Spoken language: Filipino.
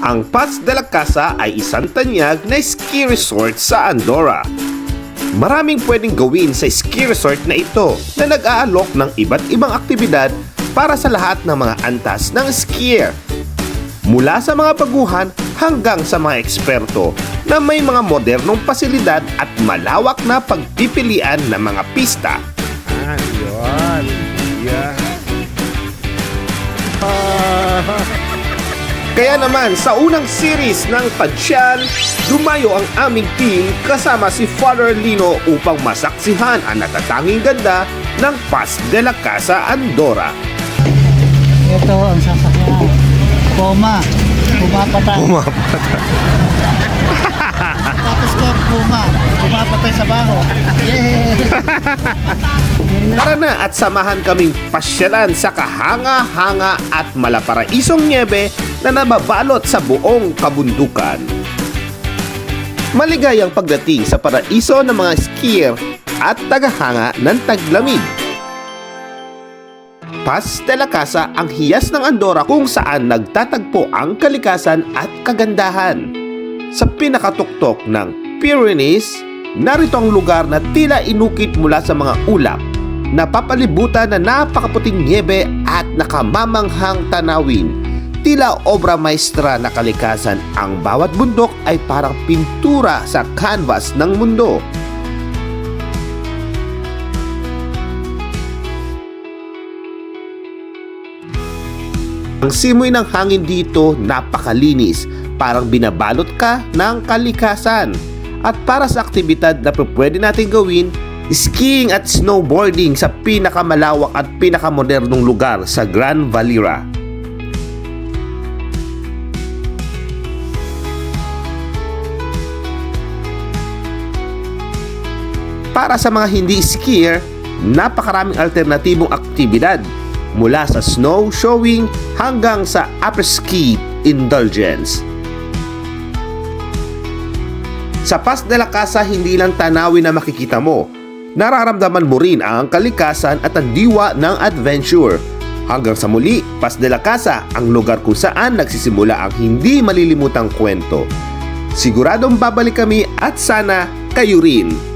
Ang Paz de la Casa ay isang tanyag na ski resort sa Andorra. Maraming pwedeng gawin sa ski resort na ito na nag-aalok ng iba't ibang aktibidad para sa lahat ng mga antas ng skier. Mula sa mga baguhan hanggang sa mga eksperto na may mga modernong pasilidad at malawak na pagpipilian ng mga pista. Ah, yun. Yeah. Ah, Kaya naman sa unang series ng Padsyan, dumayo ang aming team kasama si Father Lino upang masaksihan ang natatanging ganda ng Paz de la Casa Andorra. Ito ang sasakyan. Puma. Pumapatay. Pumapatay. Tapos ko, Puma. Pumapatay sa baho. Yay! Tara na at samahan kaming pasyalan sa kahanga-hanga at malaparaisong niebe na nababalot sa buong kabundukan. Maligayang pagdating sa paraiso ng mga skier at tagahanga ng taglamig. Paz de la Casa ang hiyas ng Andorra kung saan nagtatagpo ang kalikasan at kagandahan. Sa pinakatuktok ng Pyrenees, narito ang lugar na tila inukit mula sa mga ulap, napapalibutan na napakaputing niebe at nakamamanghang tanawin. Tila obra maestra na kalikasan, ang bawat bundok ay parang pintura sa canvas ng mundo. Ang simoy ng hangin dito napakalinis, parang binabalot ka ng kalikasan. At para sa aktibidad na pwede natin gawin, skiing at snowboarding sa pinakamalawak at pinakamodernong lugar sa Gran Valira. Para sa mga hindi skier, napakaraming alternatibong aktibidad mula sa snow showing hanggang sa upper-ski indulgence. Sa Paz de la Casa, hindi lang tanawin na makikita mo. Nararamdaman mo rin ang kalikasan at ang diwa ng adventure. Hanggang sa muli, Paz de la Casa, ang lugar kung saan nagsisimula ang hindi malilimutang kwento. Siguradong babalik kami at sana kayo rin.